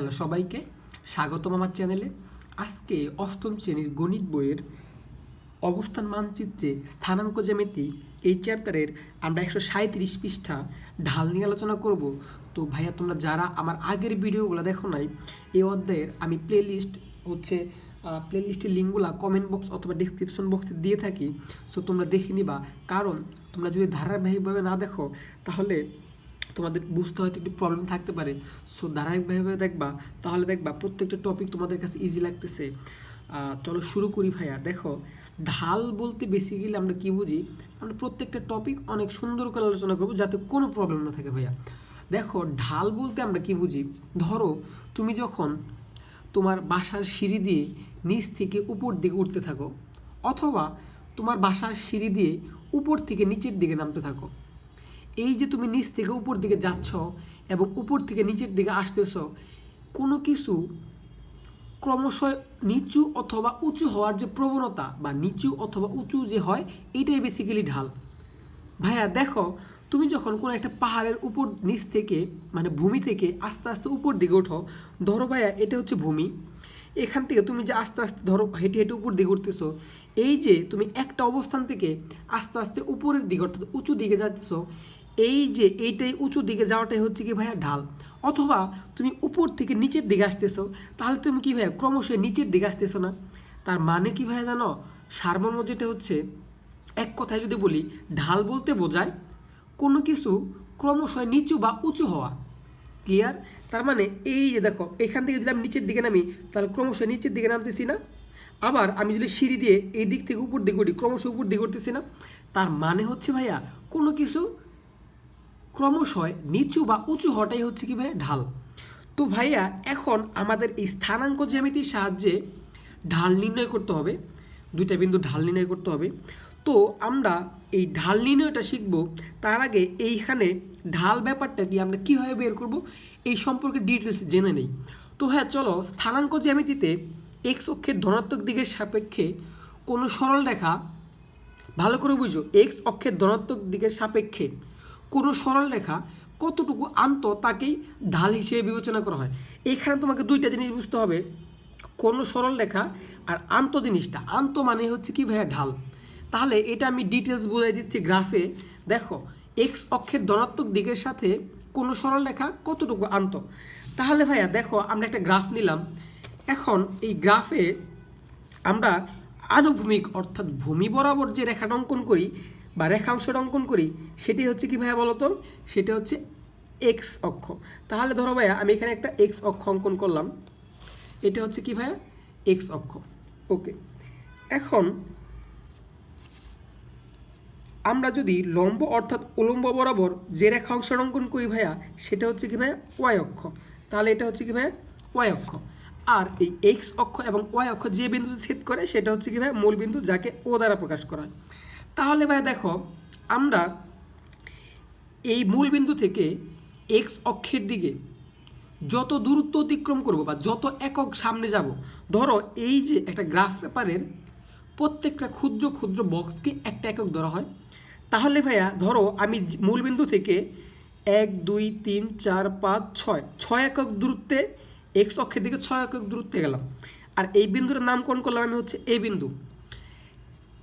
Hello সবাইকে, স্বাগতম আমার চ্যানেলে। আজকে অষ্টম শ্রেণির গণিত বইয়ের অবস্থান মানচিত্রে স্থানাঙ্ক জ্যামিতি এই চ্যাপ্টারের আমরা একশো সাঁত্রিশ পৃষ্ঠা ঢাল নিয়ে আলোচনা করব। তো ভাইয়া, তোমরা যারা আমার আগের ভিডিওগুলো দেখো নাই, এই অধ্যায়ের আমি প্লেলিস্ট হচ্ছে প্লেলিস্টের লিঙ্কগুলো কমেন্ট বক্স অথবা ডিসক্রিপশন বক্সে দিয়ে থাকি। সো তোমরা দেখে নিবা। কারণ তোমরা যদি ধারাবাহিকভাবে না দেখো, তাহলে তোমাদের বুঝতে হয়তো একটু প্রবলেম থাকতে পারে। সো ধারাবাহিকভাবে দেখবা, তাহলে দেখবা প্রত্যেকটা টপিক তোমাদের কাছে ইজি লাগতেছে। চলো শুরু করি ভাইয়া। দেখো, ঢাল বলতে বেসিক্যালি আমরা কি বুঝি? আমরা প্রত্যেকটা টপিক অনেক সুন্দর করে আলোচনা করব, যাতে কোনো প্রবলেম না থাকে ভাইয়া। দেখো, ঢাল বলতে আমরা কি বুঝি? ধরো, তুমি যখন তোমার বাসার সিঁড়ি দিয়ে নিচ থেকে উপর দিকে উঠতে থাকো, অথবা তোমার বাসার সিঁড়ি দিয়ে উপর থেকে নিচের দিকে নামতে থাকো। এই যে তুমি নিচ থেকে উপর দিকে যাচ্ছ এবং উপর থেকে নিচের দিকে আসতেছ, কোনো কিছু ক্রমশ নিচু অথবা উঁচু হওয়ার যে প্রবণতা বা নিচু অথবা উঁচু যে হয়, এটাই বেসিক্যালি ঢাল। ভাইয়া, দেখো, তুমি যখন কোনো একটা পাহাড়ের উপর নিচ থেকে মানে ভূমি থেকে আস্তে আস্তে উপর দিকে ওঠো, ধরো ভাইয়া, এটা হচ্ছে ভূমি। এখান থেকে তুমি যে আস্তে আস্তে ধরো হেঁটে হেঁটে উপর দিকে উঠতেছো, এই যে তুমি একটা অবস্থান থেকে আস্তে আস্তে উপরের দিকে অর্থাৎ উঁচু দিকে যাচ্ছ এই যে এইটাই উঁচু দিকে যাওয়াটাই হচ্ছে কি ভাইয়া ঢাল। অথবা তুমি উপর থেকে নিচের দিকে আসতেছো, তাহলে তুমি কি ভাইয়া ক্রমশ নিচের দিকে আসতেছো না? তার মানে কি ভাইয়া জানো? সারমর্ম যেটা হচ্ছে, এক কথায় যদি বলি, ঢাল বলতে বোঝায় কোনো কিছু ক্রমশ নিচু বা উঁচু হওয়া। ক্লিয়ার তার মানে এই যে দেখো, এখান থেকে যদি আমি নিচের দিকে নামি, তাহলে ক্রমশ নিচের দিকে নামতেছি না। আবার আমি যদি সিঁড়ি দিয়ে এই দিক থেকে উপর দিকে উঠি ক্রমশ উপর দিকে উঠতেছি না। তার মানে হচ্ছে ভাইয়া কোনো কিছু ক্রমশই নিচু বা উঁচু হওয়াটাই হচ্ছে কি ভাইয়া ঢাল। তো ভাইয়া, এখন আমাদের এই স্থানাঙ্ক জ্যামিতির সাহায্যে ঢাল নির্ণয় করতে হবে, দুইটা বিন্দু ঢাল নির্ণয় করতে হবে। তো আমরা এই ঢাল নির্ণয়টা শিখব, তার আগে এইখানে ঢাল ব্যাপারটা কি আমরা কীভাবে বের করব, এই সম্পর্কে ডিটেলস জেনে নেই। তো হ্যাঁ চলো, স্থানাঙ্ক জ্যামিতিতে এক্স অক্ষের ধনাত্মক দিকের সাপেক্ষে কোনো সরল রেখা ভালো করে বুঝো, এক্স অক্ষের ধনাত্মক দিকের সাপেক্ষে কোনো সরল রেখা কতটুকু আন্ত তাকেই ঢাল হিসেবে বিবেচনা করা হয়। এখানে তোমাকে দুইটা জিনিস বুঝতে হবে। কোনো সরল রেখা আর আন্ত জিনিসটা। আন্ত মানে হচ্ছে কি ভাইয়া ঢাল। তাহলে এটা আমি ডিটেলস বোঝাই দিচ্ছি গ্রাফে। দেখো এক্স অক্ষের ধনাত্মক দিকের সাথে কোনো সরল রেখা কতটুকু আন্ত? তাহলে ভাইয়া দেখো, আমরা একটা গ্রাফ নিলাম। এখন এই গ্রাফে আমরা আনুভূমিক অর্থাৎ ভূমি বরাবর যে রেখাটা অঙ্কন করি বা রেখাংশটা অঙ্কন করি, সেটি হচ্ছে কি ভাইয়া বলতো? সেটা হচ্ছে এক্স অক্ষ। তাহলে ধরো ভাইয়া, আমি এখানে একটা এক্স অক্ষ অঙ্কন করলাম। এটা হচ্ছে কি ভাইয়া? এক্স অক্ষ। ওকে এখন আমরা যদি লম্ব অর্থাৎ উলম্ব বরাবর যে রেখাংশ অঙ্কন করি ভাইয়া, সেটা হচ্ছে কি ভাইয়া? ওয়াই অক্ষ। তাহলে এটা হচ্ছে কি ভাইয়া? ওয়াই অক্ষ। আর এই এক্স অক্ষ এবং ওয়াই অক্ষ যে বিন্দুতে ছেদ করে, সেটা হচ্ছে কি ভাইয়া? মূল বিন্দু যাকে ও দ্বারা প্রকাশ করা হয়। তাহলে ভাই দেখো, আমরা এই মূল বিন্দু থেকে এক্স অক্ষের দিকে যত দূরত্ব অতিক্রম করব বা যত একক সামনে যাব, ধরো এই যে একটা গ্রাফ পেপারের প্রত্যেকটা ক্ষুদ্র ক্ষুদ্র বক্সকে একটা একক ধরা হয়। তাহলে ভাইয়া, ধরো আমি জ- মূল বিন্দু থেকে এক, দুই, তিন, চার, পাঁচ, ছয় ছয় একক দূরত্বে এক্স অক্ষের দিকে ছয় একক দূরত্বে গেলাম। আর এই বিন্দুর নামকরণ করলাম আমি হচ্ছে এই বিন্দু।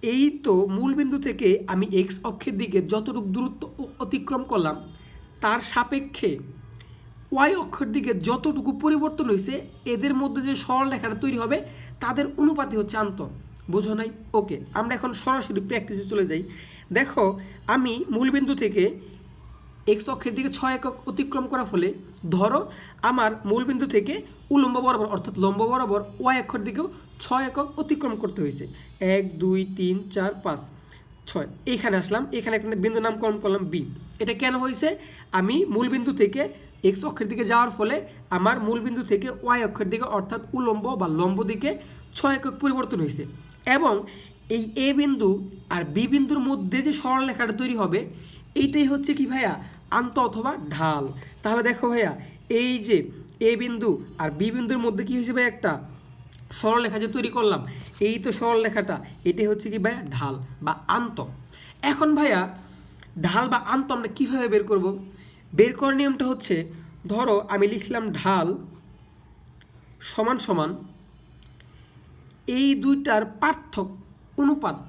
এই তো মূলবিন্দু থেকে আমি এক্স অক্ষের দিকে যতটুকু দূরত্ব অতিক্রম করলাম, তার সাপেক্ষে ওয়াই অক্ষের দিকে যতটুকু পরিবর্তন হয়েছে, এদের মধ্যে যে সরল রেখাটা তৈরি হবে, তাদের অনুপাতে হচ্ছে আন্ত। বোঝো নাই? ওকে আমরা এখন সরাসরি প্র্যাকটিসে চলে যাই। দেখো, আমি মূলবিন্দু থেকে এক্স অক্ষের দিকে ছয় একক অতিক্রম করার ফলে, ধরো আমার মূলবিন্দু থেকে উলম্ব বরাবর, অর্থাৎ লম্ব বরাবর ওয়াই অক্ষর দিকেও ছয় একক অতিক্রম করতে হয়েছে। এক, দুই, তিন, চার, পাঁচ, ছয়। এখানে আসলাম, এখানে একটা বিন্দু নামকরণ করলাম বি এটা কেন হয়েছে? আমি মূল বিন্দু থেকে এক্স অক্ষের দিকে যাওয়ার ফলে আমার মূল বিন্দু থেকে ওয়াই অক্ষের দিকে, অর্থাৎ উলম্ব বা লম্ব দিকে ছয় একক পরিবর্তন হয়েছে। এবং এই এ বিন্দু আর বি বিন্দুর মধ্যে যে সরলরেখাটা তৈরি হবে, এইটাই হচ্ছে কি ভাইয়া? আন্ত অথবা ঢাল। তাহলে দেখো ভাইয়া, এই যে এ বিন্দু আর বি বিন্দুর মধ্যে কি হয়েছে ভাই একটা? সরলরেখা যে তৈরি করলাম, এই তো সরলরেখাটা, এটাই হচ্ছে কি ভাইয়া ঢাল বা আন্ত। এখন ভাইয়া, ঢাল বা আন্ত আমরা কীভাবে বের করব? বের করার নিয়মটা হচ্ছে, ধরো আমি লিখলাম ঢাল সমান সমান এই দুইটার পার্থক্য অনুপাত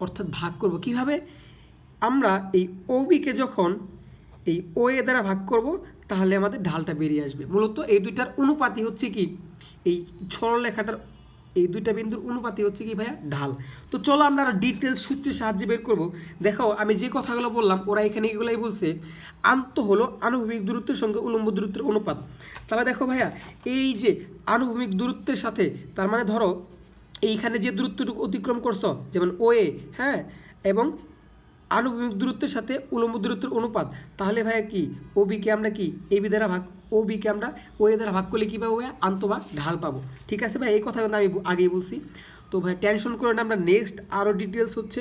অর্থাৎ ভাগ করব। কীভাবে? আমরা এই ওবিকে যখন এই ও এ দ্বারা ভাগ করব, তাহলে আমাদের ঢালটা বেরিয়ে আসবে। মূলত এই দুইটার অনুপাতই হচ্ছে কি? এই সরলরেখাটার এই দুইটা বিন্দুর অনুপাতই হচ্ছে কি ভাইয়া? ঢাল। তো চলো আমরা আরও ডিটেলস সূত্রের সাহায্যে বের করব। দেখো, আমি যে কথাগুলো বললাম, ওরা এখানে এগুলাই বলছে, আন্ত হলো আনুভূমিক দূরত্বের সঙ্গে উলম্ব দূরত্বের অনুপাত। তাহলে দেখো ভাইয়া, এই যে আনুভূমিক দূরত্বের সাথে, তার মানে ধরো, এইখানে যে দূরত্বটুকু অতিক্রম করছ, যেমন ওয়ে হ্যাঁ? এবং আনুভূমিক দূরত্বের সাথে উলম্ব দূরত্বের অনুপাত। তাহলে ভাইয়া কি? ও বিকে আমরা কি? এ বি দ্বারা ভাগ ও বিকে আমরা ও এ দ্বারা ভাগ করলে কী পাবো ভাইয়া? আন্ত বা ঢাল পাবো। ঠিক আছে ভাই এই কথা কিন্তু আমি আগেই বলছি। তো ভাই টেনশন করে না আমরা নেক্সট আরও ডিটেলস হচ্ছে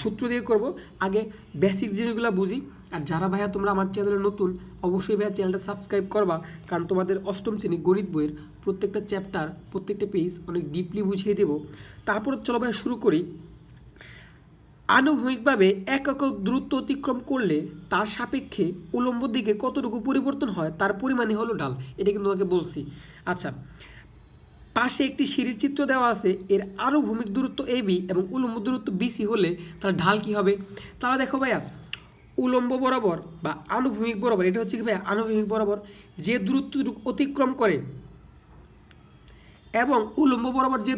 সূত্র দিয়ে করব। আগে বেসিক জিনিসগুলো বুঝি। আর যারা ভাইয়া তোমরা আমার চ্যানেলে নতুন, অবশ্যই ভাইয়া চ্যানেলটা সাবস্ক্রাইব করবা। কারণ তোমাদের অষ্টম শ্রেণি গণিত বইয়ের প্রত্যেকটা চ্যাপ্টার প্রত্যেকটা পেজ অনেক ডিপলি বুঝিয়ে দেবো। তারপর চলো ভাইয়া শুরু করি। আনুভূমিকভাবে এক একক দূরত্ব অতিক্রম করলে তার সাপেক্ষে উলম্ব দিকে কতটুকু পরিবর্তন হয়, তার পরিমাণই হলো ঢাল। এটা কিন্তু তোমাকে বলছি। আচ্ছা পাশে একটি সিঁড়ির চিত্র দেওয়া আছে। এর আনুভূমিক দূরত্ব এ বি এবং উলম্ব দূরত্ব বিসি হলে তার ঢাল কি হবে? তাহলে দেখো ভাইয়া, উলম্ব বরাবর বা আনুভূমিক বরাবর, এটা হচ্ছে কি ভাইয়া, আনুভূমিক বরাবর যে দূরত্বটুকু অতিক্রম করে এবং উলম্ব বরাবর যে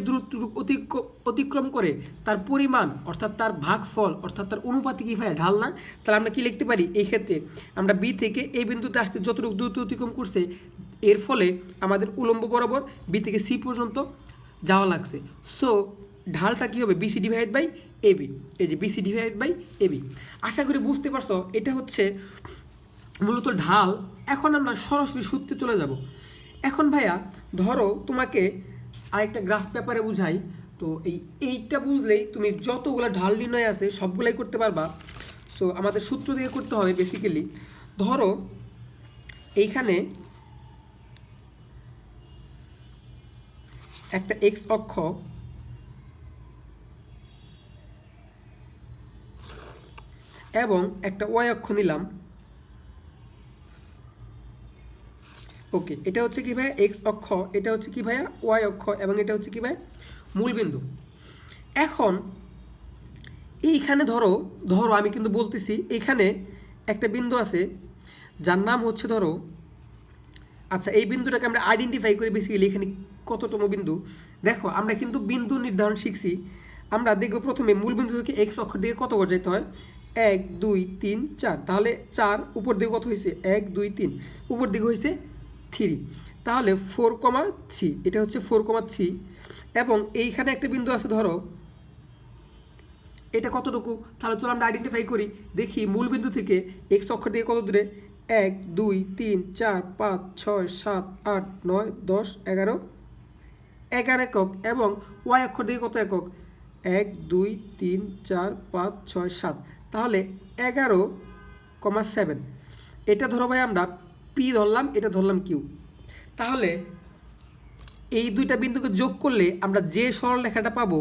অতিক্র- অতিক্রম করে, তার পরিমাণ, অর্থাৎ তার ভাগফল, অর্থাৎ তার অনুপাতে কি ভাই ঢাল না তাহলে আমরা কি লিখতে পারি? এই ক্ষেত্রে আমরা বি থেকে এই বিন্দুতে আসতে যতটুকু দূরত্ব অতিক্রম করছে, এর ফলে আমাদের উলম্ব বরাবর বি থেকে সি পর্যন্ত যাওয়া লাগছে। সো ঢালটা কী হবে? বিসি ডিভাইড বাই এবি এই যে B C divide by A B আশা করি বুঝতে পারছ, এটা হচ্ছে মূলত ঢাল। এখন আমরা সরাসরি সূত্রে চলে যাব। এখন ভাইয়া, ধরো তোমাকে আরেকটা গ্রাফ পেপারে বুঝাই। তো এই এইটা বুঝলেই তুমি যতগুলো ঢাল নির্ণয় আছে, সবগুলাই করতে পারবা। সো আমাদের সূত্র দিয়ে করতে হবে বেসিক্যালি ধরো, এইখানে একটা এক্স অক্ষ এবং একটা ওয়াই অক্ষ নিলাম। ওকে এটা হচ্ছে কি ভাইয়া এক্স অক্ষ, এটা হচ্ছে কি ভাইয়া ওয়াই অক্ষ এবং এটা হচ্ছে কি ভাইয়া মূলবিন্দু। এখন এইখানে ধরো ধরো আমি কিন্তু বলতেছি এইখানে একটা বিন্দু আছে, যার নাম হচ্ছে ধরো আচ্ছা এই বিন্দুটাকে আমরা আইডেন্টিফাই করি বেসিক্যালি এখানে কততম বিন্দু। দেখো, আমরা কিন্তু বিন্দু নির্ধারণ শিখছি, আমরা দেখব প্রথমে মূল বিন্দু থেকে এক্স অক্ষর দিকে কত করে যেতে হয়? এক, দুই, তিন, চার। তাহলে চার উপর দিকে কত হয়েছে এক, দুই, তিন। উপর দিকে হয়েছে থ্রি। তাহলে ফোর কমা থ্রি, এটা হচ্ছে ফোর কমা থ্রি। এবং এইখানে একটা বিন্দু আছে, ধরো, এটা কতটুকু? তাহলে চলো আমরা আইডেন্টিফাই করি, দেখি মূল বিন্দু থেকে এক্স অক্ষর দিয়ে কত দূরে? এক, দুই, তিন, চার, পাঁচ, ছয়, সাত, আট, নয়, দশ, এগারো। এগারো একক এবং ওয়াই অক্ষর দিয়ে কত একক? এক, দুই, তিন, চার, পাঁচ, ছয়, সাত। তাহলে এগারো কমা সেভেন। এটা ধরো ভাই আমরা পি ধরলাম, এটা ধরলাম কিউ তাহলে এই দুইটা বিন্দুকে যোগ করলে আমরা যে সরলরেখাটা পাবো,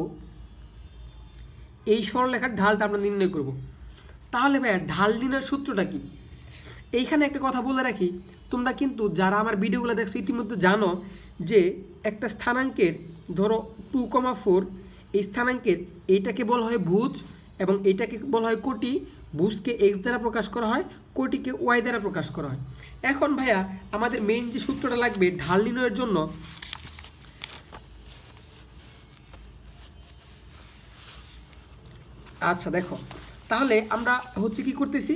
এই সরলরেখার ঢালটা আমরা নির্ণয় করব। তাহলে ভাইয়া ঢাল নির্ণয়ের সূত্রটা কি? এইখানে একটা কথা বলে রাখি, তোমরা কিন্তু যারা আমার ভিডিওগুলো দেখছ ইতিমধ্যে জানো যে একটা স্থানাঙ্কের, ধরো টু কমা ফোর এই স্থানাঙ্কের এইটাকে বলা হয় ভুজ এবং এইটাকে বলা হয় কোটি, ভুজকে এক্স দ্বারা প্রকাশ করা হয় কোটিকে ওয়াই দ্বারা প্রকাশ করা হয়। এখন ভাইয়া, আমাদের মেইন যে সূত্রটা লাগবে, ঢাল নির্ণয়ের জন্য আচ্ছা দেখো। তাহলে আমরা হচ্ছে কি করতেছি?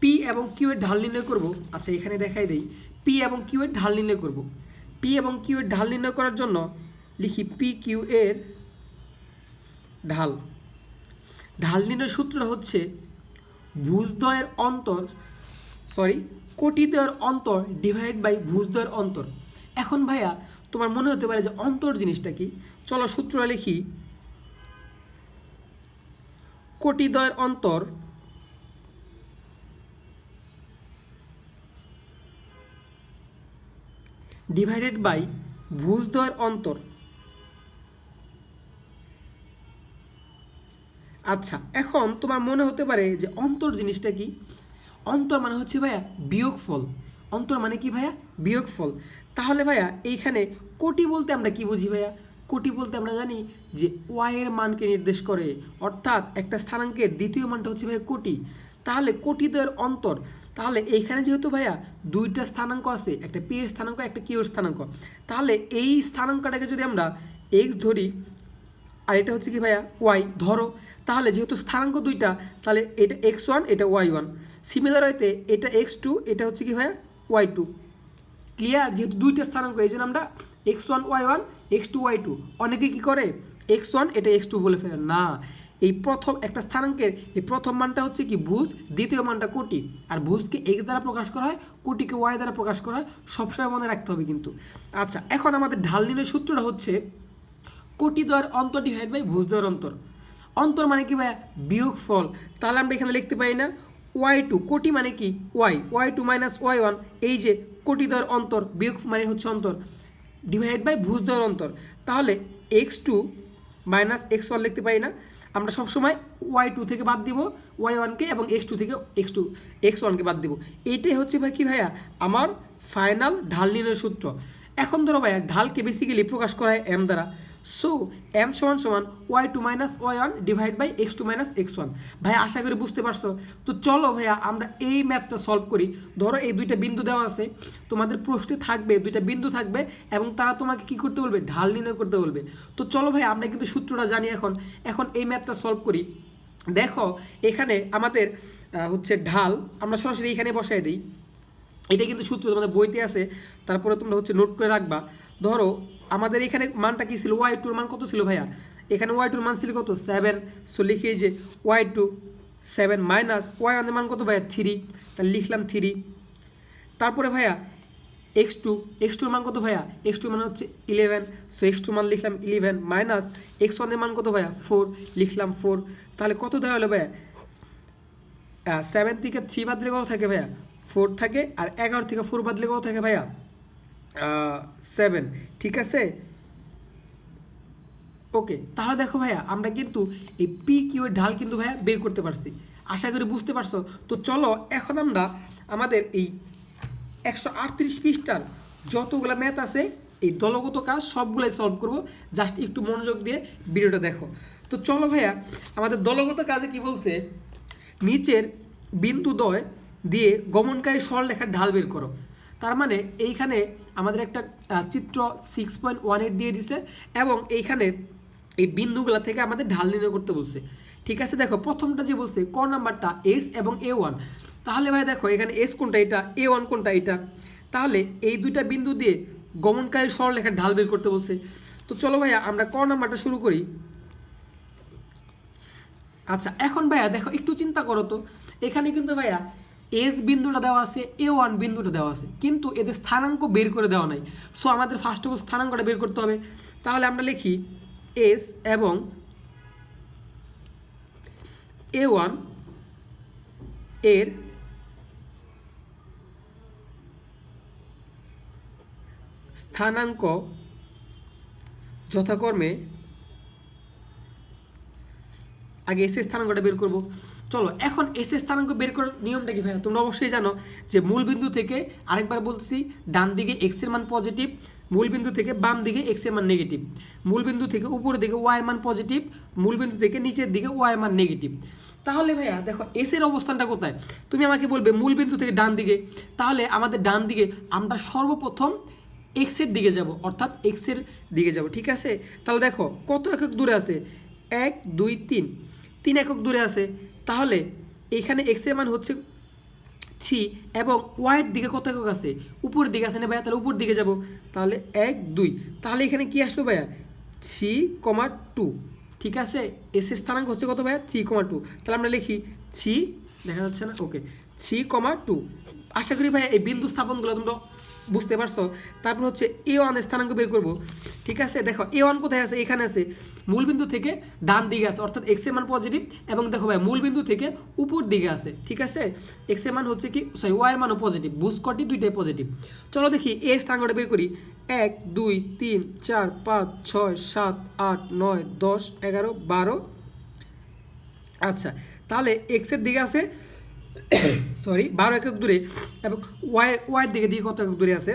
পি এবং কিউ এর ঢাল নির্ণয় করব। আচ্ছা এখানে দেখাই দেই। পি এবং কিউ এর ঢাল নির্ণয় করব। পি এবং কিউ এর ঢাল নির্ণয় করার জন্য লিখি পি কিউ এর ঢাল। ঢাল নির্ণয় সূত্র হচ্ছে ভুজদ্বয়ের অন্তর সরি কোটিদ্বয়ের অন্তর ডিভাইড বাই ভুজদ্বয়ের অন্তর। এখন ভাইয়া, তোমার মনে হতে পারে যে অন্তর জিনিসটা কি? চলো সূত্রটা লিখি। কোটি কোটিদ্বয়ের অন্তর ডিভাইডেড বাই ভুজদ্বয়ের অন্তর। আচ্ছা এখন তোমার মনে হতে পারে যে অন্তর জিনিসটা কি? অন্তর মানে হচ্ছে ভাইয়া বিয়োগফল। অন্তর মানে কি ভাইয়া? বিয়োগফল। তাহলে ভাইয়া এইখানে কোটি বলতে আমরা কি বুঝি ভাইয়া? কোটি বলতে আমরা জানি যে ওয়াইয়ের মানকে নির্দেশ করে, অর্থাৎ একটা স্থানাঙ্কের দ্বিতীয় মানটা হচ্ছে ভাইয়া কোটি। তাহলে কোটিদের অন্তর, তাহলে এইখানে যেহেতু ভাইয়া দুইটা স্থানাঙ্ক আছে, একটা পি এর স্থানাঙ্ক, একটা কিউ এর স্থানাঙ্ক। তাহলে এই স্থানাঙ্কটাকে যদি আমরা এক্স ধরি আর এটা হচ্ছে কি ভাইয়া ওয়াই ধরো। তাহলে যেহেতু স্থানাঙ্ক দুইটা, তাহলে এটা এক্স ওয়ান এটা ওয়াই ওয়ান সিমিলার হইতে এটা এক্স টু এটা হচ্ছে কি ভাইয়া ওয়াই টু ক্লিয়ার যেহেতু দুইটা স্থানাঙ্ক, এই জন্য আমরা X one Y one X two Y two অনেকে কী করে? এক্স ওয়ান এটা এক্স টু বলে ফেলে। না, এই প্রথম একটা স্থানাঙ্কের, এই প্রথম মানটা হচ্ছে কি ভুজ, দ্বিতীয় মানটা কোটি। আর ভুজকে এক্স দ্বারা প্রকাশ করা হয়, কোটিকে ওয়াই দ্বারা প্রকাশ করা হয়, সবসময় মনে রাখতে হবে কিন্তু। আচ্ছা এখন আমাদের ঢাল নির্ণয় সূত্রটা হচ্ছে কোটি দ্বয়ের অন্তর ডিভাইড বাই ভুজ দ্বয়ের অন্তর। অন্তর মানে কি ভাইয়া? বিয়োগ ফল। তাহলে আমরা এখানে লিখতে পারি না ওয়াই টু কোটি মানে কি? Y Y two minus Y one এই যে কোটি দ্বয়ের অন্তর, বিয়োগ মানে হচ্ছে অন্তর। ডিভাইড বাই ভুজ দ্বয়ের অন্তর। তাহলে X two minus X one লিখতে পারি না। আমরা সবসময় ওয়াই টু থেকে বাদ দিব ওয়াই ওয়ানকে এবং এক্স টু থেকে এক্স টু এক্স ওয়ানকে বাদ দিব। এইটাই হচ্ছে ভাই কি ভাইয়া? আমার ফাইনাল ঢাল নির্ণয় সূত্র। এখন ধরো ভাইয়া, ঢালকে বেসিক্যালি প্রকাশ করা হয় এম দ্বারা। সো এম সমান সমান Y two minus Y one divide by X two minus X one ভাই, আশা করি বুঝতে পারছ? তো চলো ভাইয়া, আমরা এই ম্যাথটা সলভ করি। ধরো এই দুইটা বিন্দু দেওয়া আছে। তোমাদের প্রশ্নে থাকবে, দুইটা বিন্দু থাকবে এবং তারা তোমাকে কি করতে বলবে? ঢাল নির্ণয় করতে বলবে। তো চলো ভাই আমরা কিন্তু সূত্রটা জানি এখন। এখন এই ম্যাথটা সলভ করি। দেখো, এখানে আমাদের হচ্ছে ঢাল। আমরা সরাসরি এখানে বসাই দিই। এটা কিন্তু সূত্র তোমাদের বইতে আছে। তারপরে তোমরা হচ্ছে নোট করে রাখবা। ধরো আমাদের এখানে মানটা কি ছিল? ওয়াই টুর মান কত ছিল ভাইয়া? এখানে ওয়াই টুর মান ছিল কত? সেভেন সো লিখি যে Y two seven minus Y ওয়ানের মান কত ভাইয়া? থ্রি তাহলে লিখলাম থ্রি তারপরে ভাইয়া এক্স টু এক্স টুর মান কত ভাইয়া? এক্স টু মান হচ্ছে ইলেভেন সো এক্স টু মান লিখলাম ইলেভেন মাইনাস এক্স ওয়ানের মান কত ভাইয়া? ফোর লিখলাম ফোর তাহলে কত দেওয়া হলো ভাইয়া? সেভেন থেকে থ্রি বাদ দিলে কত থাকে ভাইয়া? ফোর থাকে। আর এগারো থেকে ফোর বাদ কত থাকে ভাইয়া? সেভেন ঠিক আছে? ওকে তাহলে দেখো ভাইয়া, আমরা কিন্তু এই পি কিউ এর ঢাল কিন্তু ভাইয়া বের করতে পারছি। আশা করি বুঝতে পারছ? তো চলো, এখন আমরা আমাদের এই একশো আটত্রিশ পৃষ্ঠার যতগুলো ম্যাথ আছে, এই দলগত কাজ সবগুলাই সলভ করব। জাস্ট একটু মনোযোগ দিয়ে ভিডিওটা দেখো। তো চলো ভাইয়া, আমাদের দলগত কাজে কি বলছে? নিচের বিন্দু দয় দিয়ে গমনকারী সরলরেখার ঢাল বের করো। তার মানে এইখানে আমাদের একটা চিত্র সিক্স পয়েন্ট ওয়ান এইট দিয়ে দিছে এবং এইখানে এই বিন্দুগুলা থেকে আমাদের ঢাল নির্ণয় করতে বলছে। ঠিক আছে, দেখো, প্রথমটা যে বলছে, ক নাম্বারটা এস এবং এ ওয়ান তাহলে ভাই দেখো, এখানে এস কোনটা এটা এ ওয়ান কোনটা এটা? তাহলে এই দুইটা বিন্দু দিয়ে গমনকারী সরলরেখার ঢাল বের করতে বলছে। তো চলো ভাইয়া, আমরা ক নাম্বারটা শুরু করি। আচ্ছা এখন ভাইয়া দেখো, একটু চিন্তা করো তো। এখানে কিন্তু ভাইয়া এস বিন্দুটা দেওয়া আছে এ ওয়ান বিন্দুটা দেওয়া আছে। কিন্তু এদের স্থানাঙ্ক বের করে দেওয়া নাই। সো আমাদের ফার্স্ট অফ অল স্থানাঙ্কটা বের করতে হবে। তাহলে আমরা লিখি এস এবং এ ওয়ানের স্থানাঙ্ক যথাক্রমে আগে এস স্থানাঙ্কটা বের করব। চলো, এখন এস এর স্থানাঙ্ক বের করার নিয়মটা কি ভাইয়া? তোমরা অবশ্যই জানো যে মূল বিন্দু থেকে আরেকবার বলতেছি, ডান দিকে এক্সের মান পজিটিভ মূল বিন্দু থেকে বাম দিকে এক্সের মান নেগেটিভ মূল বিন্দু থেকে উপরের দিকে ওয়াই এর মান পজিটিভ মূল বিন্দু থেকে নিচের দিকে ওয়াই এর মান নেগেটিভ তাহলে ভাইয়া, দেখো এস এর অবস্থানটা কোথায়? তুমি আমাকে বলবে মূল বিন্দু থেকে ডান দিকে। তাহলে আমাদের ডান দিকে আমরা সর্বপ্রথম এক্সের দিকে যাব, অর্থাৎ এক্সের দিকে যাব, ঠিক আছে? তাহলে দেখো, কত একক দূরে আছে? এক, দুই, তিন। তিন একক দূরে আছে। তাহলে এখানে এক্সের মান হচ্ছে থ্রি এবং ওয়াইয়ের দিকে কত একক আছে? উপরের দিকে আছে না ভাইয়া? তাহলে উপর দিকে যাব। তাহলে এক, দুই। তাহলে এখানে কি আসলো ভাইয়া? থ্রি কমা টু ঠিক আছে? এস এর স্থানাঙ্ক হচ্ছে কত ভাইয়া? থ্রি কমা টু তাহলে আমরা লিখি থ্রি দেখা যাচ্ছে না? ওকে থ্রি কমা টু আশা করি ভাইয়া এই বিন্দু স্থাপনগুলো তোমরা বুঝতে পারছ? তারপর হচ্ছে এ ওয়ানের স্থানাঙ্ক বের করব। ঠিক আছে? দেখো এ ওয়ান কোথায় আছে? এখানে আছে। মূল বিন্দু থেকে ডান দিকে আছে, অর্থাৎ এক্সের মান পজিটিভ এবং দেখো ভাই, মূল বিন্দু থেকে উপর দিকে আছে। ঠিক আছে? এক্সের মান হচ্ছে কি সরি ওয়াই এর মানও পজিটিভ বুঝ কটি, দুইটাই পজিটিভ চলো দেখি এর স্থানাঙ্কটা বের করি। এক, দুই, তিন, চার, পাঁচ, ছয়, সাত, আট, নয়, দশ, এগারো, বারো। আচ্ছা তাহলে এক্সের দিকে আছে সরি বারো একক দূরে এবং ওয়াই ওয়াইয়ের দিকে দিকে কত একক দূরে আছে?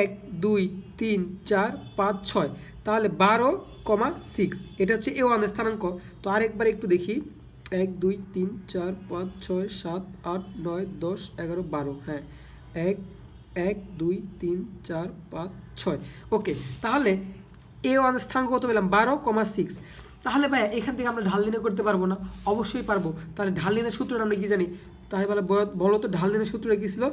এক, দুই, তিন, চার, পাঁচ, ছয়। তাহলে বারো কমা সিক্স এটা হচ্ছে এ ওয়ানের স্থানাঙ্ক। তো আরেকবার একটু দেখি। এক, দুই, তিন, চার, পাঁচ, ছয়, সাত, আট, নয়, দশ, এগারো, বারো। হ্যাঁ। এক এক, দুই, তিন, চার, পাঁচ, ছয়। ওকে, তাহলে এ ওয়ান স্থানাঙ্ক কত পেলাম? বারো কমা সিক্স তাহলে ভাই এখান থেকে আমরা ঢাল নির্ণয় করতে পারব না। অবশ্যই পারব। তাহলে ঢাল দিনের সূত্রটা আমরা কি জানি? তাহলে বলে, বলো তো ঢাল দিনের সূত্রটা কী ছিল?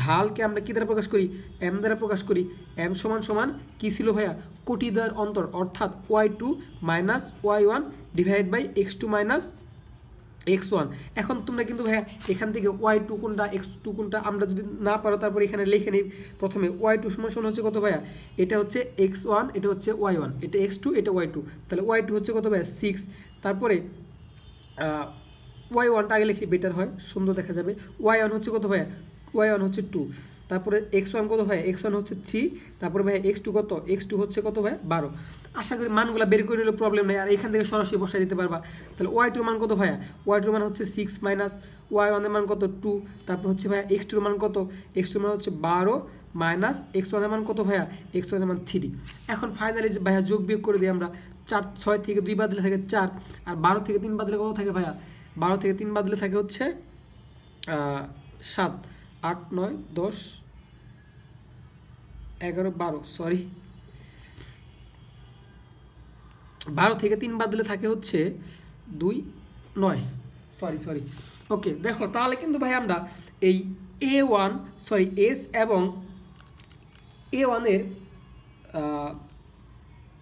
ঢালকে আমরা কী দ্বারা প্রকাশ করি? এম দ্বারা প্রকাশ করি। এম সমান সমান কী ছিল ভাইয়া? কোটি দ্বার অন্তর, অর্থাৎ Y two minus Y one divide by X two minus X one এখন তোমরা কিন্তু ভাইয়া এখান থেকে ওয়াই টু কোনটা এক্স টু কোনটা, আমরা যদি না পারো তারপর এখানে লিখে নিই। প্রথমে ওয়াই টু সমান সমান হচ্ছে কত ভাইয়া? এটা হচ্ছে এক্স ওয়ান এটা হচ্ছে ওয়াই ওয়ান এটা এক্স টু এটা ওয়াই টু তাহলে ওয়াই টু হচ্ছে কত ভাইয়া? সিক্স তারপরে ওয়াই ওয়ানটা আগে লিখি বেটার হয়, সুন্দর দেখা যাবে। ওয়াই ওয়ান হচ্ছে কত ভাইয়া? ওয়াই ওয়ান হচ্ছে টু তারপরে এক্স ওয়ান কত ভাই এক্স ওয়ান হচ্ছে থ্রি তারপরে ভাই এক্স টু কত? এক্স টু হচ্ছে কত ভাই? বারো। আশা করি মানগুলো বের করে নিলে প্রবলেম নেই। আর এখান থেকে সরাসরি বসাই দিতে পারবা। তাহলে ওয়াই টুর মান কত ভাইয়া ওয়াই টুর মান হচ্ছে সিক্স মাইনাস ওয়াই ওয়ানের মান কত? টু তারপর হচ্ছে ভাইয়া এক্স টুর মান কত? এক্স টুর মান হচ্ছে বারো মাইনাস এক্স ওয়ানের মান কত ভাইয়া? এক্স ওয়ানের মান থ্রি এখন ফাইনালি যে ভাইয়া যোগ বিয়োগ করে দিই আমরা, চার, ছয় থেকে দুই বাদলে থাকে চার। আর বারো থেকে তিন বাদলে কত থাকে ভাইয়া? বারো থেকে তিন বাদলে থাকে হচ্ছে সাত। আট, নয়, দশ, এগারো, বারো সরি বারো থেকে তিন বাদ দিলে থাকে হচ্ছে দুই, নয়। সরি সরি ওকে দেখো, তাহলে কিন্তু ভাই আমরা এই এ ওয়ান সরি এস এবং এ ওয়ানের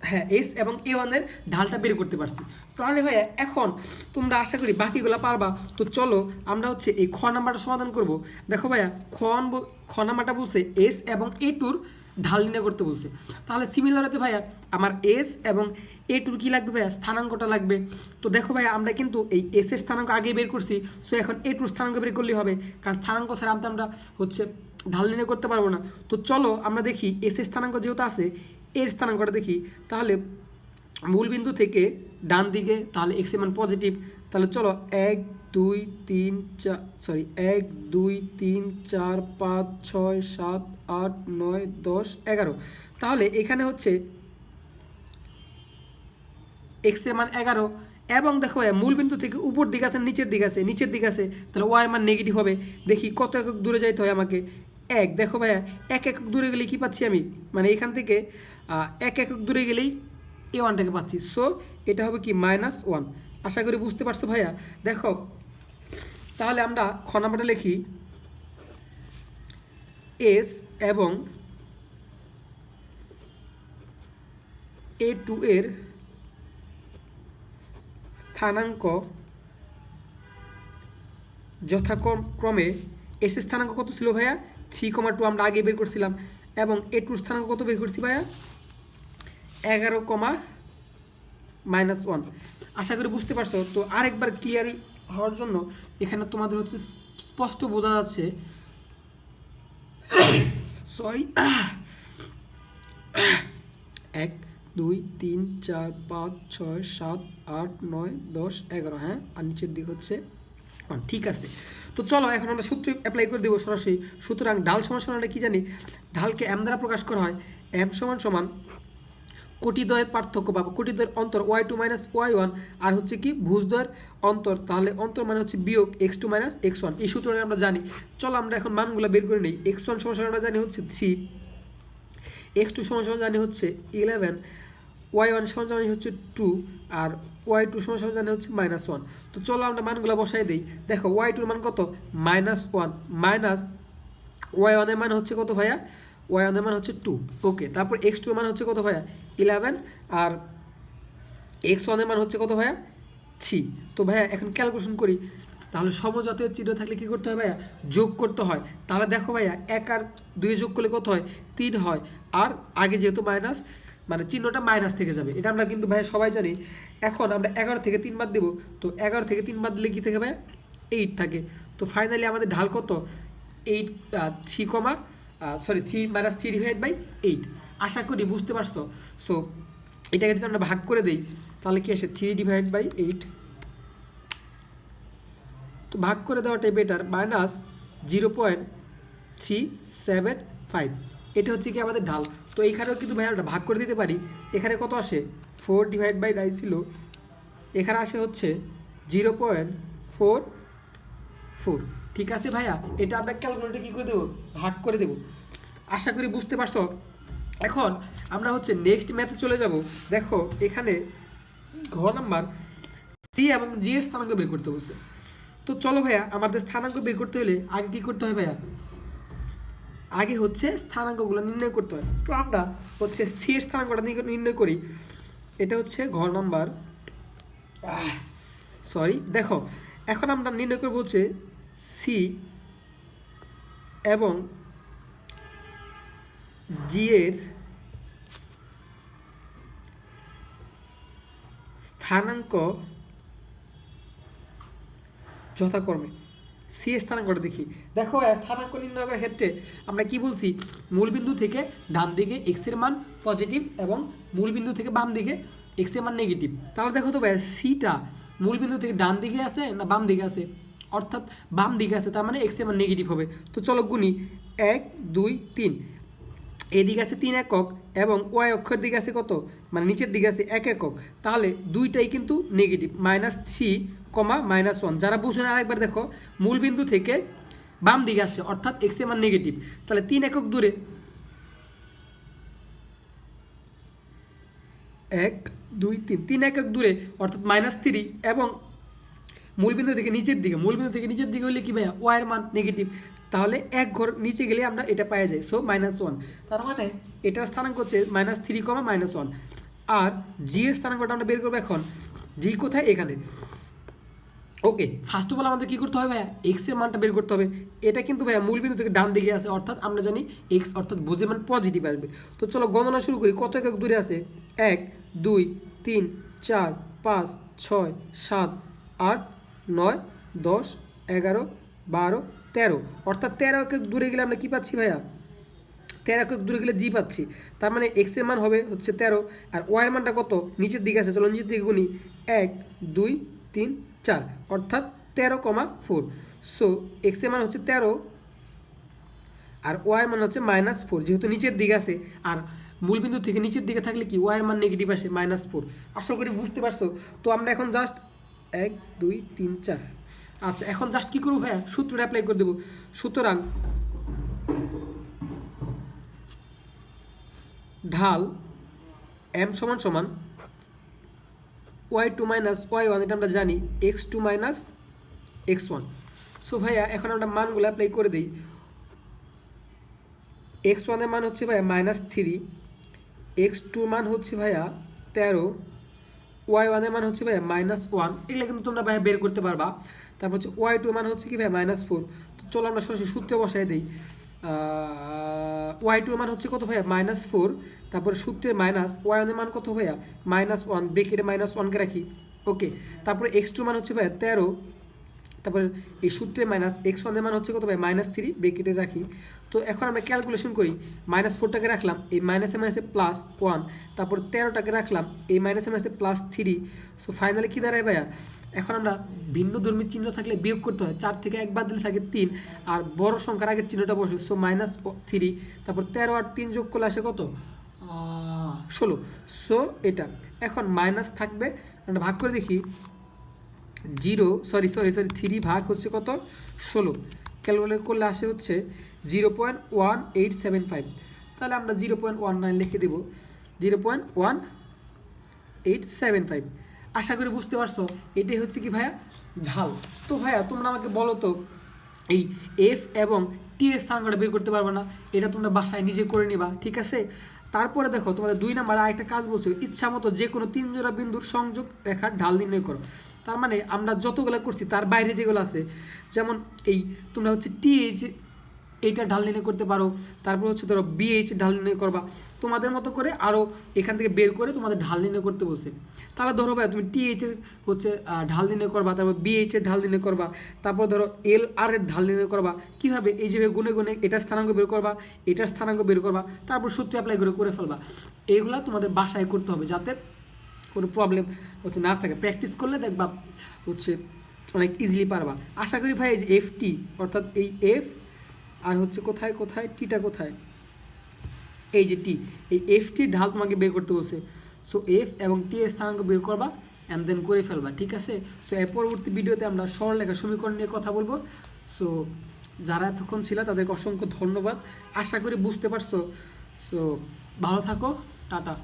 হ্যাঁ এস এবং এ ওয়ানের ঢালটা বের করতে পারছি। তাহলে ভাইয়া, এখন তোমরা আশা করি বাকিগুলো পারবা। তো চলো, আমরা হচ্ছে এই খ নাম্বারটা সমাধান করব। দেখো ভাইয়া, খ ন- খ নাম্বারটা বলছে এস এবং এ টুর ঢাল নির্ণয় করতে বলছে। তাহলে সিমিলার হতে ভাইয়া, আমার এস এবং এ টুর কী লাগবে ভাইয়া? স্থানাঙ্কটা লাগবে। তো দেখো ভাইয়া, আমরা কিন্তু এই এস এর স্থানাঙ্ক আগে বের করছি। সো এখন এ টুর স্থানাঙ্ক বের করলেই হবে। কারণ স্থানাঙ্ক ছাড়া আমরা হচ্ছে ঢাল নির্ণয় করতে পারব না। তো চলো, আমরা দেখি এস এর স্থানাঙ্ক যেহেতু আছে এর স্থানাঙ্কটা দেখি। তাহলে মূল বিন্দু থেকে ডান দিকে তাহলে এক্স মান পজিটিভ তাহলে চলো এক দুই তিন চার সরি এক দুই তিন চার পাঁচ ছয় সাত আট নয় দশ এগারো। তাহলে এখানে হচ্ছে এক্স মান এগারো এবং দেখো ভাইয়া, মূল বিন্দু থেকে উপর দিকে আছে নিচের দিকে আছে নিচের দিকে আছে তাহলে ওয়াই মান নেগেটিভ হবে। দেখি কত একক দূরে যাইতে হয় আমাকে। এক, দেখো ভাইয়া, এক একক দূরে গেলে কি পাচ্ছি আমি? মানে এখান থেকে এক একক দূরে গেলেই এ ওয়ানটাকে পাচ্ছি। সো এটা হবে কি? মাইনাস ওয়ান আশা করি বুঝতে পারছ ভাইয়া? দেখো, তাহলে আমরা খ নাম্বারটা লিখি। এস এবং এ টু এর স্থানাঙ্ক যথাক্রমে এস স্থানাঙ্ক কত ছিল ভাইয়া? থ্রি কমা টু আমরা আগে বের করছিলাম। এবং এ টুর স্থানাঙ্ক কত বের করছি ভাইয়া? এগারো কমা মাইনাস ওয়ান। আশা করি বুঝতে পারছ। তো আরেকবার ক্লিয়ার হওয়ার জন্য এখানে তোমাদের হচ্ছে স্পষ্ট বোঝা যাচ্ছে। সরি। এক, দুই, তিন, চার, পাঁচ, ছয়, সাত, আট, নয়, দশ, এগারো হ্যাঁ? আর নিচের দিক হচ্ছে ঠিক আছে। তো চলো, এখন আমরা সূত্র অ্যাপ্লাই করে দেবো সরাসরি। সুতরাং ডাল সমান সমান আমরা কি জানি? ঢালকে এম দ্বারা প্রকাশ করা হয়। এম সমান সমান কোটিদ্বয়ের পার্থক্য বা কোটিদ্বয়ের অন্তর Y two minus Y one আর হচ্ছে কি ভুজদ্বয়ের অন্তর। তাহলে অন্তর মানে হচ্ছে বিয়োগ X two minus X one এই সূত্রটা আমরা জানি। চলো, আমরা এখন মানগুলো বের করে নিই। এক্স ওয়ান সমান আমরা জানি হচ্ছে থ্রি এক্স টু সমান সমান জানি হচ্ছে ইলেভেন ওয়াই ওয়ান সমান হচ্ছে টু আর ওয়াই টু সমান সমান হচ্ছে মাইনাস ওয়ান তো চলো আমরা মানগুলো বসাই দিই। দেখো, ওয়াই টুর মান কত? মাইনাস ওয়ান মাইনাস ওয়াই ওয়ানের মান হচ্ছে কত ভাইয়া? ওয়াই ওয়ানের মান হচ্ছে টু ওকে তারপর এক্স টুর মান হচ্ছে কত ভাইয়া? ইলেভেন আর এক্স ওয়ানের মান হচ্ছে কত ভাইয়া? থ্রি তো ভাইয়া, এখন ক্যালকুলেশন করি। তাহলে সমজাতীয় চিহ্ন থাকলে কী করতে হয় ভাইয়া? যোগ করতে হয়। তাহলে দেখো ভাইয়া, এক আর দুই যোগ করলে কত হয়? তিন হয়। আর আগে যেহেতু মাইনাস মানে চিহ্নটা মাইনাস থেকে যাবে। এটা আমরা কিন্তু ভাইয়া সবাই জানি। এখন আমরা এগারো থেকে তিন বাদ দেবো। তো এগারো থেকে তিন বাদ দিলে কী থেকে ভাইয়া? এইট থাকে। তো ফাইনালি আমাদের ঢাল কত? Eight three comma sorry three minus three divide by eight আশা করি বুঝতে পারছ। সো এটাকে যদি আমরা ভাগ করে দিই, তাহলে কি আসে? থ্রি ডিভাইড বাই এইট তো ভাগ করে দেওয়াটাই better minus zero point three seven five এটা হচ্ছে কি আমাদের ঢাল। তো এইখানেও কিন্তু ভাই আমরা ভাগ করে দিতে পারি। এখানে কত আসে? ফোর ডিভাইড বাই ডাই ছিল। এখানে আসে হচ্ছে জিরো পয়েন্ট ফোর ফোর ঠিক আছে ভাইয়া? এটা আমরা ক্যালকুলেটে কী করে দেবো? ভাগ করে দেবো। আশা করি বুঝতে পারছ? এখন আমরা হচ্ছে নেক্সট ম্যাথে চলে যাব। দেখো, এখানে ঘ নাম্বার সি এবং জি এর স্থানাঙ্ক বের করতে বলছে। তো চলো ভাইয়া, আমাদের স্থানাঙ্ক বের করতে হলে আগে কি করতে হয় ভাইয়া? আগে হচ্ছে স্থানাঙ্কগুলো নির্ণয় করতে হয়। তো আমরা হচ্ছে সি এর স্থানাঙ্কটা নির্ণয়- করি। এটা হচ্ছে ঘর নাম্বার সরি দেখো, এখন আমরা নির্ণয় করব হচ্ছে সি এবং জি এর স্থানাঙ্ক যথাক্রমে। সি স্থানাঙ্কটা দেখি। দেখো স্থানাঙ্ক নির্ণয় করার ক্ষেত্রে আমরা কি বলছি? মূলবিন্দু থেকে ডান দিকে এক্সের মান পজিটিভ এবং মূলবিন্দু থেকে বাম দিকে এক্সের মান নেগেটিভ তাহলে দেখো তো ভাই সিটা মূলবিন্দু থেকে ডান দিকে আছে না বাম দিকে আছে? অর্থাৎ বাম দিকে আছে, তার মানে এক্সের মান নেগেটিভ হবে। তো চলো গুনি। এক, দুই, তিন। এদিকে আছে তিন একক এবং ওয়াই অক্ষের দিকে আছে কত? মানে নিচের দিকে আছে এক একক। তাহলে দুইটাই কিন্তু negative minus three comma minus one যারা বুঝুন আরেকবার দেখো, মূল বিন্দু থেকে বাম দিকে আসছে অর্থাৎ এক্সের মান নেগেটিভ তাহলে তিন একক দূরে। এক, দুই, তিন। তিন একক দূরে, অর্থাৎ মাইনাস থ্রি এবং মূলবিন্দু থেকে নিচের দিকে। মূলবিন্দু থেকে নিচের দিকে হলে কি ভাইয়া? ওয়াইয়ের মান নেগেটিভ তাহলে এক ঘর নিচে গেলে আমরা এটা পাওয়া যায় সো মাইনাস ওয়ান তার মানে এটার স্থানাঙ্ক হচ্ছে minus three comma minus one আর জি এর স্থানাঙ্কটা আমরা বের করব এখন। জি কোথায়? এখানে। ওকে ফার্স্ট অফ অল আমাদের কী করতে হবে ভাইয়া? এক্সের মানটা বের করতে হবে। এটা কিন্তু ভাইয়া মূল বিন্দু থেকে ডান দিকে আছে, অর্থাৎ আমরা জানি এক্স অর্থাৎ বোঝের মান পজিটিভ আসবে। তো চলো গণনা শুরু করি। কত একক দূরে আছে? এক, দুই, তিন, চার, পাঁচ, ছয়, সাত, আট, নয়, দশ, এগারো বারো, তেরো। অর্থাৎ তেরো একক দূরে গেলে আমরা কী পাচ্ছি ভাইয়া? তেরো একক দূরে গেলে জি পাচ্ছি। তার মানে এক্সের মান হবে হচ্ছে তেরো। আর ওয়াই মানটা কত? নিচের দিকে আছে, চলো নিচের দিকে গুনি। এক, দুই, তিন, চার। অর্থাৎ তেরো কমা ফোর। সো এক্সের মান হচ্ছে তেরো। আর ওয়াই মান হচ্ছে মাইনাস ফোর যেহেতু নিচের দিকে আছে। আর মূলবিন্দু থেকে নিচের দিকে থাকলে কি? ওয়াই এর মান নেগেটিভ আসে মাইনাস ফোর আশা করি বুঝতে পারছ? তো আমরা এখন জাস্ট এক, দুই, তিন, চার। আচ্ছা এখন জাস্ট কী করব ভাইয়া? সূত্রটা অ্যাপ্লাই করে দেবো। সুতরাং ঢাল এম সমান সমান Y two minus Y one এটা আমরা জানি X two minus X one so ভাইয়া, এখন আমরা মানগুলো অ্যাপ্লাই করে দিই। এক্স ওয়ানের মান হচ্ছে ভাইয়া মাইনাস থ্রি এক্স টুর মান হচ্ছে ভাইয়া তেরো ওয়াই ওয়ানের মান হচ্ছে ভাইয়া মাইনাস ওয়ান এগুলো কিন্তু তোমরা ভাইয়া বের করতে পারবা। তারপর হচ্ছে ওয়াই টু মান হচ্ছে কি ভাইয়া মাইনাস ফোর তো চলো আমরা সরাসরি সূত্রে বসাই দিই। ওয়াই টু মান হচ্ছে কত ভাইয়া? মাইনাস ফোর তারপরে সূত্রের মাইনাস ওয়াই ওয়ানের মান কত ভাইয়া? মাইনাস ওয়ান ব্রেকেটে মাইনাস ওয়ানকে রাখি। ওকে তারপরে এক্স টু মান হচ্ছে ভাইয়া তেরো। তারপরে এই সূত্রে মাইনাস এক্স ওয়ানের মান হচ্ছে কত ভাই মাইনাস থ্রি ব্রেকেটে রাখি। তো এখন আমরা ক্যালকুলেশন করি। মাইনাস ফোরটাকে রাখলাম, এই মাইনাসে মাইনাসে প্লাস ওয়ান তারপর তেরোটাকে রাখলাম, এই মাইনাসে মাইনাসে প্লাস থ্রি সো ফাইনালি কী দাঁড়ায় ভাইয়া? এখন আমরা ভিন্ন ধর্মীর চিহ্ন থাকলে বিয়োগ করতে হয়। চার থেকে এক বাদ দিলে থাকে তিন, আর বড় সংখ্যার আগের চিহ্নটা বসে। সো মাইনাস থ্রি তারপর তেরো আর তিন যোগ করলে আসে কত? ষোলো। সো এটা। এখন মাইনাস থাকবে। আমরা ভাগ করে দেখি। Zero sorry sorry sorry three ভাগ হচ্ছে কত? ষোলো। ক্যালকুলেট করলে আসে হচ্ছে zero point one eight seven five. তাহলে আমরা জিরো পয়েন্ট ওয়ান নাইন লিখে দেবো। Zero point one eight seven five. আশা করি বুঝতে পারছ, এটাই হচ্ছে কি ভাইয়া ঢাল। তো ভাইয়া, তোমরা আমাকে বলো তো, এই এফ এবং টি এর স্থানাঙ্কটা বের করতে পারবে না, এটা তোমরা বাসায় নিজে করে নিবা, ঠিক আছে? তারপরে দেখো, তোমাদের দুই নাম্বার আরেকটা কাজ বলছো, ইচ্ছা মতো যে কোনো তিন জোড়া বিন্দুর সংযোগ রেখার ঢাল নির্ণয় করো। তার মানে আমরা যতগুলো করছি, তার বাইরে যেগুলো আছে, যেমন এই তোমরা হচ্ছে টিএইচ এইটা ঢাল নির্ণয় করতে পারো। তারপর হচ্ছে ধরো বিএইচ ঢাল নির্ণয় করবা। তোমাদের মতো করে আরও এখান থেকে বের করে তোমাদের ঢাল নির্ণয় করতে বসে তাহলে ধরো ভাই তুমি টিএইচ এর হচ্ছে ঢাল নির্ণয় করবা, তারপর বিএইচের ঢাল নির্ণয় করবা, তারপর ধরো এল আর এর ঢাল নির্ণয় করবা। কীভাবে? এই যে গুনে গুনে এটার স্থানাঙ্ক বের করবা এটার স্থানাঙ্ক বের করবা, তারপর সূত্রে অ্যাপ্লাই করে করে ফেলবা। এইগুলা তোমাদের বাসায় করতে হবে যাতে কোনো প্রবলেম হচ্ছে না থাকে। প্র্যাকটিস করলে দেখবা হচ্ছে অনেক ইজিলি পারবা। আশা করি ভাই এই যে এফ টি অর্থাৎ এই এফ আর হচ্ছে কোথায় কোথায় টিটা কোথায়? এই যে টি, এই এফ টির ঢাল তোমাকে বের করতে বলছে। সো এফ এবং টি এর স্থানাঙ্ক বের করবা অ্যান্ড দেন করে ফেলবা, ঠিক আছে? সো এর পরবর্তী ভিডিওতে আমরা সরলরেখা সমীকরণ নিয়ে কথা বলব। সো যারা এতক্ষণ ছিল তাদেরকে অসংখ্য ধন্যবাদ। আশা করি বুঝতে পারছ। সো ভালো থাকো, টাটা।